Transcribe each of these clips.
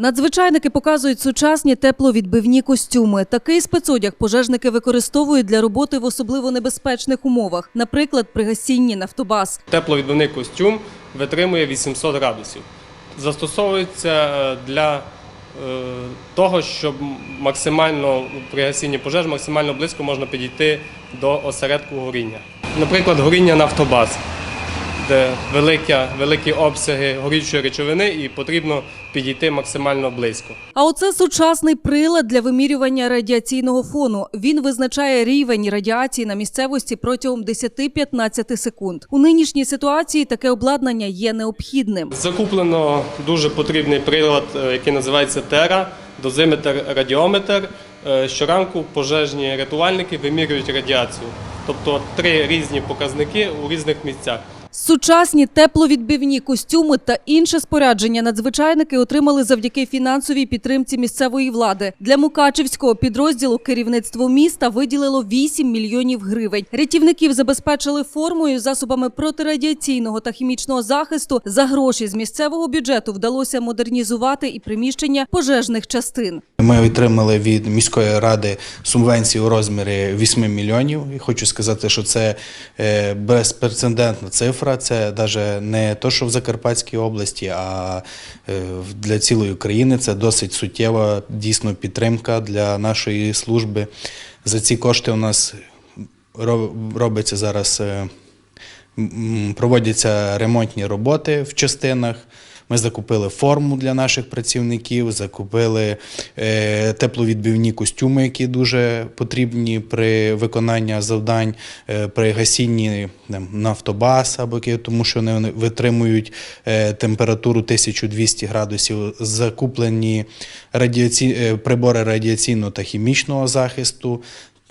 Надзвичайники показують сучасні тепловідбивні костюми. Такий спецодяг пожежники використовують для роботи в особливо небезпечних умовах, наприклад, при гасінні нафтобаз. Тепловідбивний костюм витримує 800 градусів. Застосовується е, для е, того, щоб максимально при гасінні пожеж максимально близько можна підійти до осередку горіння. Наприклад, горіння нафтобаз, де великі, великі обсяги горючої речовини і потрібно підійти максимально близько. А оце сучасний прилад для вимірювання радіаційного фону. Він визначає рівень радіації на місцевості протягом 10-15 секунд. У нинішній ситуації таке обладнання є необхідним. Закуплено дуже потрібний прилад, е, який називається Тера, дозиметр радіометр. Е, Щоранку пожежні рятувальники вимірюють радіацію, тобто три різні показники у різних місцях. Сучасні тепловідбивні костюми та інше спорядження надзвичайники отримали завдяки фінансовій підтримці місцевої влади. Для Мукачевського підрозділу керівництво міста виділило 8 мільйонів гривень. Рятівників забезпечили формою, засобами протирадіаційного та хімічного захисту. За гроші з місцевого бюджету вдалося модернізувати і приміщення пожежних частин. Ми отримали від міської ради субвенцію у розмірі 8 мільйонів. І хочу сказати, що це е, безпрецедентна цифра. Це навіть не то, що в Закарпатській області, а е, для цілої України це досить суттєва дійсно підтримка для нашої служби. За ці кошти у нас робиться зараз. е, Проводяться ремонтні роботи в частинах. Ми закупили форму для наших працівників, закупили е, тепловідбивні костюми, які дуже потрібні при виконанні завдань, е, при гасінні там, нафтобаз або тому що вони витримують е, температуру 1200 градусів. Закуплені радіаці... прибори радіаційного та хімічного захисту.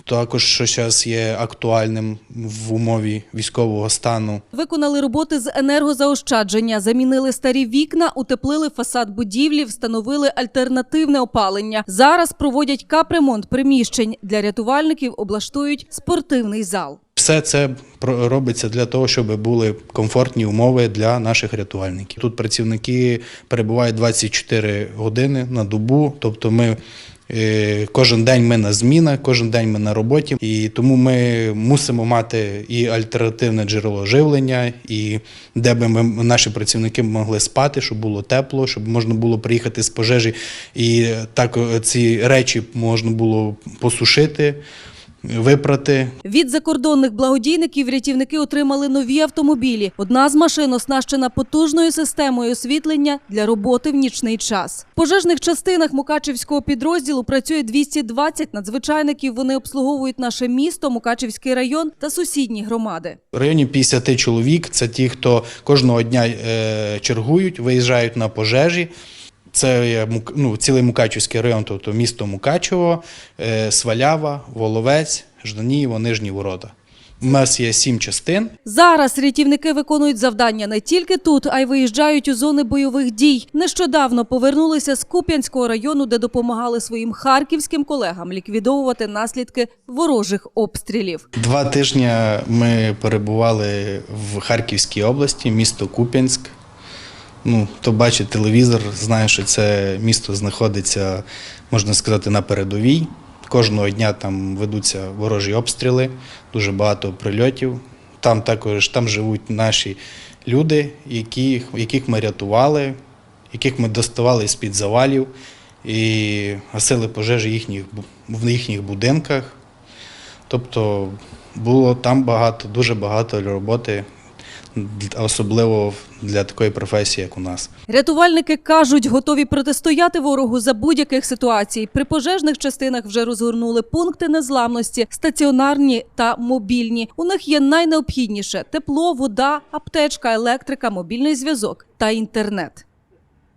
Також що зараз є актуальним в умові військового стану. Виконали роботи з енергозаощадження, замінили старі вікна, утеплили фасад будівлі, встановили альтернативне опалення. Зараз проводять капремонт приміщень. Для рятувальників облаштують спортивний зал. Все це робиться для того, щоб були комфортні умови для наших рятувальників. Тут працівники перебувають 24 години на добу, тобто ми. е, Кожен день ми на змінах, кожен день ми на роботі, і тому ми мусимо мати і альтернативне джерело живлення, і де би ми наші працівники могли спати, щоб було тепло, щоб можна було приїхати з пожежі, і так е, ці речі можна було посушити, випрати. Від закордонних благодійників рятівники отримали нові автомобілі. Одна з машин оснащена потужною системою освітлення для роботи в нічний час. В пожежних частинах Мукачевського підрозділу працює 220 надзвичайників. Вони обслуговують наше місто, Мукачевський район та сусідні громади. В районі 50 чоловік це ті, хто кожного дня е, чергують, виїжджають на пожежі. Це є ну, цілий Мукачівський район, тобто місто Мукачево, е, Свалява, Воловець, Жданієво, Нижні Ворота. У нас є сім частин. Зараз рятівники виконують завдання не тільки тут, а й виїжджають у зони бойових дій. Нещодавно повернулися з Куп'янського району, де допомагали своїм харківським колегам ліквідовувати наслідки ворожих обстрілів. Два тижні ми перебували в Харківській області, місто Куп'янськ. Ну, хто бачить телевізор, знає, що це місто знаходиться, можна сказати, на передовій. Кожного дня там ведуться ворожі обстріли, дуже багато прильотів. Там також там живуть наші люди, яких, яких ми рятували, яких ми доставали з-під завалів і гасили пожежі їхніх, в їхніх будинках. Тобто було там багато, дуже багато роботи, особливо для такої професії, як у нас. Рятувальники кажуть, готові протистояти ворогу за будь-яких ситуацій. При пожежних частинах вже розгорнули пункти незламності, стаціонарні та мобільні. У них є найнеобхідніше: тепло, вода, аптечка, електрика, мобільний зв'язок та інтернет.